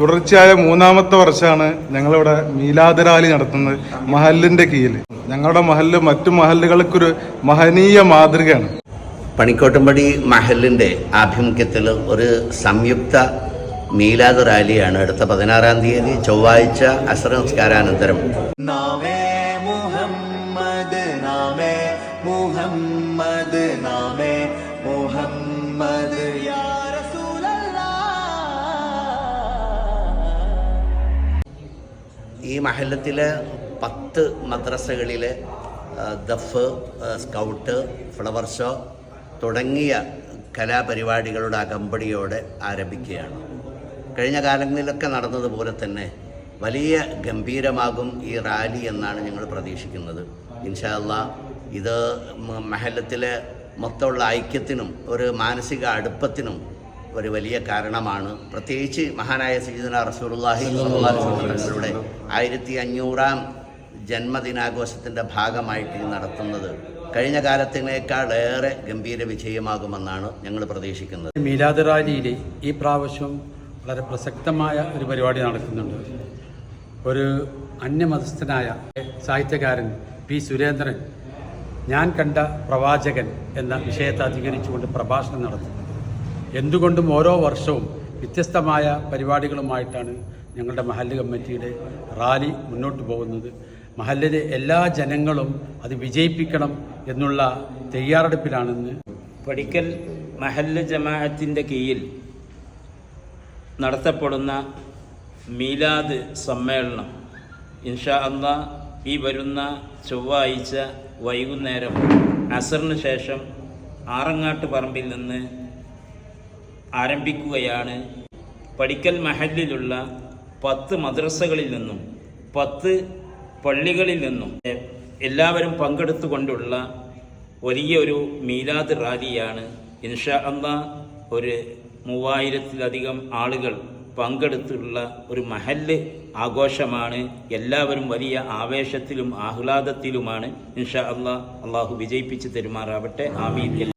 തുടർച്ചയായ മൂന്നാമത്തെ വർഷമാണ് ഞങ്ങളിവിടെ മീലാദ് റാലി നടത്തുന്നത് മഹലിന്റെ കീഴിൽ. ഞങ്ങളുടെ മഹൽ മറ്റു മഹലുകൾക്കൊരു മഹനീയ മാതൃകയാണ്. പണിക്കോട്ടമ്പടി മഹലിന്റെ ആഭിമുഖ്യത്തിൽ ഒരു സംയുക്ത മീലാദ് റാലിയാണ് അടുത്ത പതിനാറാം തീയതി ചൊവ്വാഴ്ച അസർ നമസ്കാരാനന്തരം നാമേ മുഹമ്മദ് നാമേ മുഹമ്മദ് നാമേ മഹല്ലത്തിലെ പത്ത് മദ്രസകളിലെ ദഫ് സ്കൗട്ട് ഫ്ലവർ ഷോ തുടങ്ങിയ കലാപരിപാടികളുടെ അകമ്പടിയോടെ ആരംഭിക്കുകയാണ്. കഴിഞ്ഞ കാലങ്ങളിലൊക്കെ നടന്നതുപോലെ തന്നെ വലിയ ഗംഭീരമാകും ഈ റാലി എന്നാണ് ഞങ്ങൾ പ്രതീക്ഷിക്കുന്നത്. ഇൻഷാല്ല ഇത് മഹലത്തിലെ മൊത്തമുള്ള ഐക്യത്തിനും ഒരു മാനസിക അടുപ്പത്തിനും ഒരു വലിയ കാരണമാണ്. പ്രത്യേകിച്ച് മഹാനായ സീദന വസല്ലം തങ്ങളുടെ ആയിരത്തി അഞ്ഞൂറാം ജന്മദിനാഘോഷത്തിന്റെ ഭാഗമായിട്ട് നടത്തുന്നത്. കഴിഞ്ഞ കാലത്തിനേക്കാൾ ഏറെ ഗംഭീര വിജയമാകുമെന്നാണ് ഞങ്ങൾ പ്രതീക്ഷിക്കുന്നത്. മീലാദ് റാലിയിൽ ഈ പ്രാവശ്യം വളരെ പ്രസക്തമായ ഒരു പരിപാടി നടക്കുന്നുണ്ട്. ഒരു അന്യമതസ്ഥനായ സാഹിത്യകാരൻ പി സുരേന്ദ്രൻ ഞാൻ കണ്ട പ്രവാചകൻ എന്ന വിഷയത്തെ അധികരിച്ചുകൊണ്ട് പ്രഭാഷണം നടത്തുന്നത് എന്തുകൊണ്ടും ഓരോ വർഷവും വ്യത്യസ്തമായ പരിപാടികളുമായിട്ടാണ് ഞങ്ങളുടെ മഹല്ല് കമ്മിറ്റിയുടെ റാലി മുന്നോട്ട് പോകുന്നത്. മഹല്ലിലെ എല്ലാ ജനങ്ങളും അത് വിജയിപ്പിക്കണം എന്നുള്ള തയ്യാറെടുപ്പിലാണെന്ന് പടിക്കൽ മഹല്ല് ജമാഅത്തിന്റെ കീഴിൽ നടത്തപ്പെടുന്ന മീലാദ് സമ്മേളനം. ഇൻഷാ അള്ളാ ഈ വരുന്ന ചൊവ്വാഴ്ച വൈകുന്നേരം അസറിന് ശേഷം ആറങ്ങാട്ട് പറമ്പിൽ നിന്ന് ആരംഭിക്കുകയാണ്. പടിക്കൽ മഹലിലുള്ള പത്ത് മദ്രസകളിൽ നിന്നും പത്ത് പള്ളികളിൽ നിന്നും എല്ലാവരും പങ്കെടുത്തുകൊണ്ടുള്ള വലിയൊരു മീലാദ് റാലിയാണ്. ഇൻഷാ അന്ന ഒരു മൂവായിരത്തിലധികം ആളുകൾ പങ്കെടുത്തുള്ള ഒരു മഹല്ല് ആഘോഷമാണ്. എല്ലാവരും വലിയ ആവേശത്തിലും ആഹ്ലാദത്തിലുമാണ്. ഇൻഷാ അള്ളാഹ് അള്ളാഹു വിജയിപ്പിച്ച് തെരുമാറാവട്ടെ. ആമീൻ.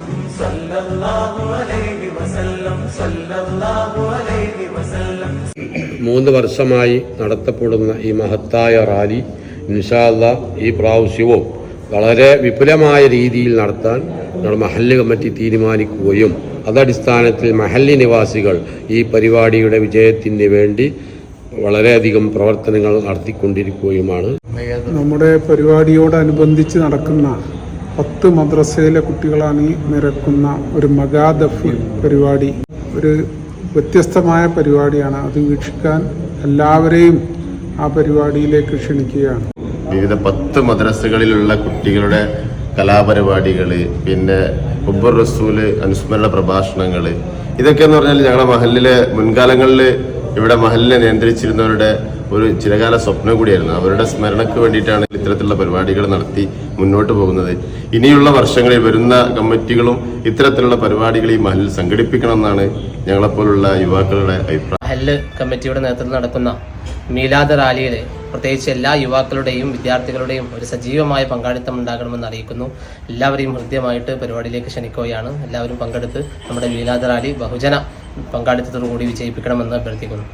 മൂന്ന് വർഷമായി നടത്തപ്പെടുന്ന ഈ മഹത്തായ റാലി ഇൻഷാല്ല ഈ പ്രാവശ്യവും വളരെ വിപുലമായ രീതിയിൽ നടത്താൻ ഞങ്ങൾ മഹല്ല് കമ്മിറ്റി തീരുമാനിക്കുകയും അതടിസ്ഥാനത്തിൽ മഹല്ലി നിവാസികൾ ഈ പരിപാടിയുടെ വിജയത്തിന് വേണ്ടി വളരെയധികം പ്രവർത്തനങ്ങൾ നടത്തിക്കൊണ്ടിരിക്കുകയുമാണ്. നമ്മുടെ പരിപാടിയോടനുബന്ധിച്ച് നടക്കുന്ന പത്ത് മദ്രസയിലെ കുട്ടികളാണ് ഈ നിരക്കുന്ന ഒരു മഗാദഫ് പരിപാടി. ഒരു വ്യത്യസ്തമായ പരിപാടിയാണ്. അത് വീക്ഷിക്കാൻ എല്ലാവരെയും ആ പരിപാടിയിലേക്ക് ക്ഷണിക്കുകയാണ്. വിവിധ പത്ത് മദ്രസകളിലുള്ള കുട്ടികളുടെ കലാപരിപാടികൾ പിന്നെ ഉബ്ബർ റസൂൽ അനുസ്മരണ പ്രഭാഷണങ്ങൾ ഇതൊക്കെ എന്ന് പറഞ്ഞാൽ ഞങ്ങളുടെ മഹലിലെ മുൻകാലങ്ങളിൽ ഇവിടെ മഹലിനെ നിയന്ത്രിച്ചിരുന്നവരുടെ ഒരു ചിരകാല സ്വപ്നം കൂടിയായിരുന്നു. അവരുടെ സ്മരണയ്ക്ക് വേണ്ടിയിട്ടാണ് ഇത്തരത്തിലുള്ള പരിപാടികൾ നടത്തി മുന്നോട്ട് പോകുന്നത്. ഇനിയുള്ള വർഷങ്ങളിൽ വരുന്ന കമ്മിറ്റികളും ഇത്തരത്തിലുള്ള പരിപാടികൾ ഈ മഹലിൽ സംഘടിപ്പിക്കണമെന്നാണ് ഞങ്ങളെപ്പോലുള്ള യുവാക്കളുടെ അഭിപ്രായം. മഹൽ കമ്മിറ്റിയുടെ നേതൃത്വത്തിൽ നടക്കുന്ന മീലാദ് റാലിയിൽ പ്രത്യേകിച്ച് എല്ലാ യുവാക്കളുടെയും വിദ്യാർത്ഥികളുടെയും ഒരു സജീവമായ പങ്കാളിത്തം ഉണ്ടാകണമെന്ന് അറിയിക്കുന്നു. എല്ലാവരെയും ഹൃദ്യമായിട്ട് പരിപാടിയിലേക്ക് ക്ഷണിക്കുകയാണ്. എല്ലാവരും പങ്കെടുത്ത് നമ്മുടെ മീലാദ് റാലി ബഹുജന പങ്കാളിത്തത്തോടു കൂടി വിജയിപ്പിക്കണമെന്ന് അഭ്യർത്ഥിക്കുന്നു.